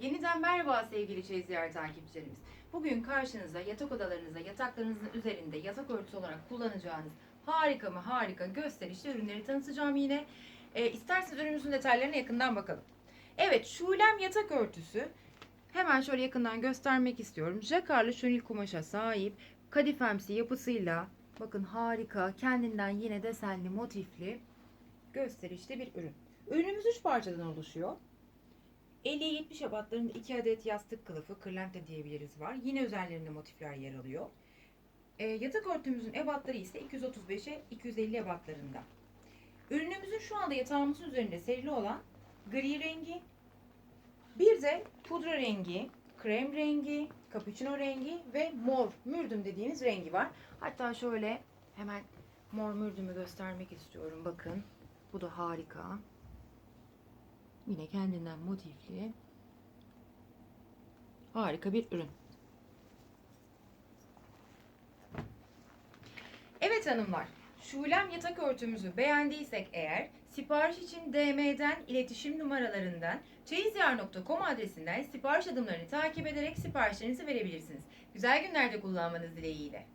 Yeniden merhaba sevgili Çeyiz takipçilerimiz. Bugün karşınıza yatak odalarınıza, yataklarınızın üzerinde yatak örtüsü olarak kullanacağınız harika mı harika gösterişli ürünleri tanıtacağım yine. E, isterseniz ürünümüzün detaylarına yakından bakalım. Evet, şulem yatak örtüsü. Hemen şöyle yakından göstermek istiyorum. Jakarlı şönil kumaşa sahip, kadifemsi yapısıyla bakın harika, kendinden yine desenli, motifli, gösterişli bir ürün. Ürünümüz 3 parçadan oluşuyor. 50-70 ebatlarında 2 adet yastık kılıfı, kırlente diyebiliriz var. Yine üzerlerinde motifler yer alıyor. E, yatak örtümüzün ebatları ise 235'e 250 ebatlarında. Ürünümüzün şu anda yatağımızın üzerinde serili olan gri rengi, bir de pudra rengi, krem rengi, cappuccino rengi ve mor mürdüm dediğimiz rengi var. Hatta şöyle hemen mor mürdümü göstermek istiyorum. Bakın bu da harika. Yine kendinden motifli. Harika bir ürün. Evet hanımlar, Şulem yatak örtümüzü beğendiysek eğer sipariş için DM'den iletişim numaralarından çeyizyar.com adresinden sipariş adımlarını takip ederek siparişlerinizi verebilirsiniz. Güzel günlerde kullanmanız dileğiyle.